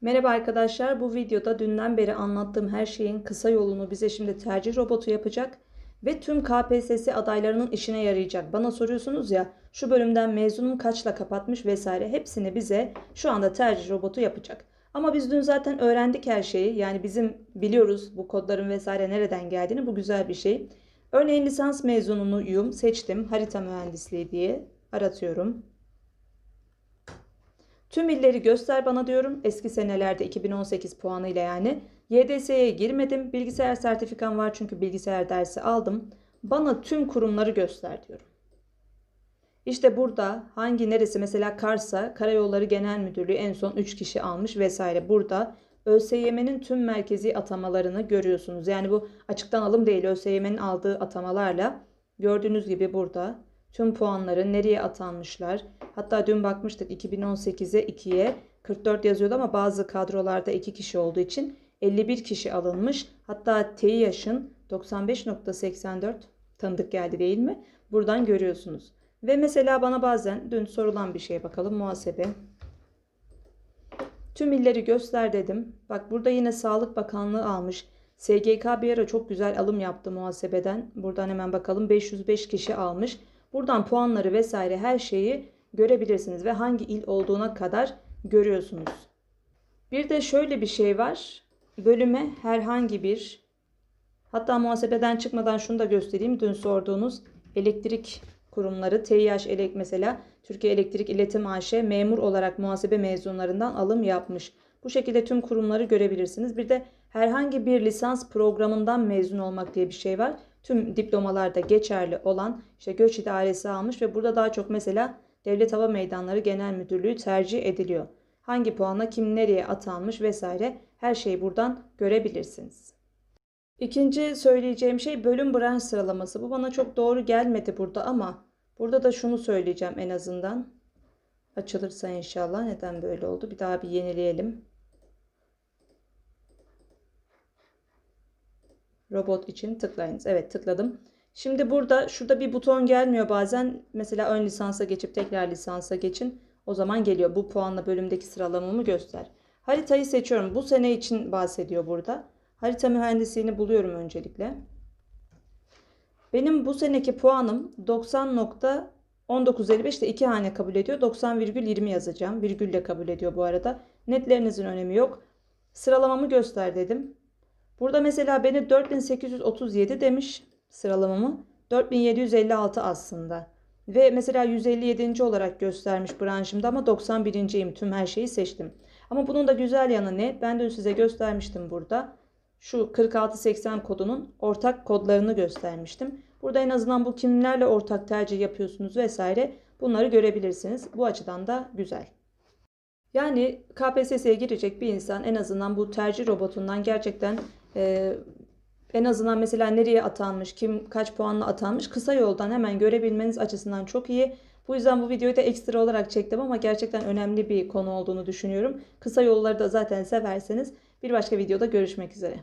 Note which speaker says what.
Speaker 1: Merhaba arkadaşlar. Bu videoda dünden beri anlattığım her şeyin kısa yolunu bize şimdi tercih robotu yapacak ve tüm KPSS adaylarının işine yarayacak. Bana soruyorsunuz ya şu bölümden mezunum kaçla kapatmış vesaire hepsini bize şu anda tercih robotu yapacak. Ama biz dün zaten öğrendik her şeyi. Yani bizim biliyoruz bu kodların vesaire nereden geldiğini. Bu güzel bir şey. Örneğin lisans mezununuyum. Seçtim. Harita mühendisliği diye aratıyorum. Tüm illeri göster bana diyorum. Eski senelerde 2018 puanıyla yani. YDS'ye girmedim. Bilgisayar sertifikam var çünkü bilgisayar dersi aldım. Bana tüm kurumları göster diyorum. İşte burada hangi neresi mesela Kars'a Karayolları Genel Müdürlüğü en son 3 kişi almış vesaire. Burada ÖSYM'nin tüm merkezi atamalarını görüyorsunuz. Yani bu açıktan alım değil ÖSYM'nin aldığı atamalarla gördüğünüz gibi burada tüm puanları nereye atanmışlar. Hatta dün bakmıştık 2018'e 2'ye 44 yazıyordu ama bazı kadrolarda 2 kişi olduğu için 51 kişi alınmış. Hatta TİAŞ'ın 95.84 tanıdık geldi değil mi? Buradan görüyorsunuz. Ve mesela bana bazen dün sorulan bir şeye bakalım muhasebe. Tüm illeri göster dedim. Bak burada yine Sağlık Bakanlığı almış. SGK bir ara çok güzel alım yaptı muhasebeden. Buradan hemen bakalım 505 kişi almış. Buradan puanları vesaire her şeyi görebilirsiniz ve hangi il olduğuna kadar görüyorsunuz. Bir de şöyle bir şey var. Bölüme herhangi bir hatta muhasebeden çıkmadan şunu da göstereyim. Dün sorduğunuz elektrik kurumları TİH Elek mesela Türkiye Elektrik İletim AŞ memur olarak muhasebe mezunlarından alım yapmış. Bu şekilde tüm kurumları görebilirsiniz. Bir de herhangi bir lisans programından mezun olmak diye bir şey var. Tüm diplomalarda geçerli olan işte göç idaresi almış ve burada daha çok mesela Devlet Hava Meydanları Genel Müdürlüğü tercih ediliyor. Hangi puanla kim nereye atanmış vesaire her şeyi buradan görebilirsiniz. İkinci söyleyeceğim şey bölüm branş sıralaması. Bu bana çok doğru gelmedi burada ama burada da şunu söyleyeceğim en azından. Açılırsa inşallah. Neden böyle oldu? Bir daha bir yenileyelim. Robot için tıklayınız. Evet tıkladım. Şimdi burada şurada bir buton gelmiyor bazen. Mesela ön lisansa geçip tekrar lisansa geçin. O zaman geliyor. Bu puanla bölümdeki sıralamamı göster. Haritayı seçiyorum. Bu sene için bahsediyor burada. Harita mühendisliğini buluyorum öncelikle. Benim bu seneki puanım 90.1955 de 2 hane kabul ediyor. 90,20 yazacağım. Virgülle kabul ediyor bu arada. Netlerinizin önemi yok. Sıralamamı göster dedim. Burada mesela beni 4837 demiş sıralamamı. 4756 aslında. Ve mesela 157. olarak göstermiş branşımda ama 91.yim. Tüm her şeyi seçtim. Ama bunun da güzel yanı ne? Ben dün size göstermiştim burada. Şu 4680 kodunun ortak kodlarını göstermiştim. Burada en azından bu kimlerle ortak tercih yapıyorsunuz vesaire bunları görebilirsiniz. Bu açıdan da güzel. Yani KPSS'ye girecek bir insan en azından bu tercih robotundan gerçekten e, en azından mesela nereye atanmış, kim kaç puanla atanmış kısa yoldan hemen görebilmeniz açısından çok iyi. Bu yüzden bu videoyu da ekstra olarak çektim ama gerçekten önemli bir konu olduğunu düşünüyorum. Kısa yolları da zaten severseniz bir başka videoda görüşmek üzere.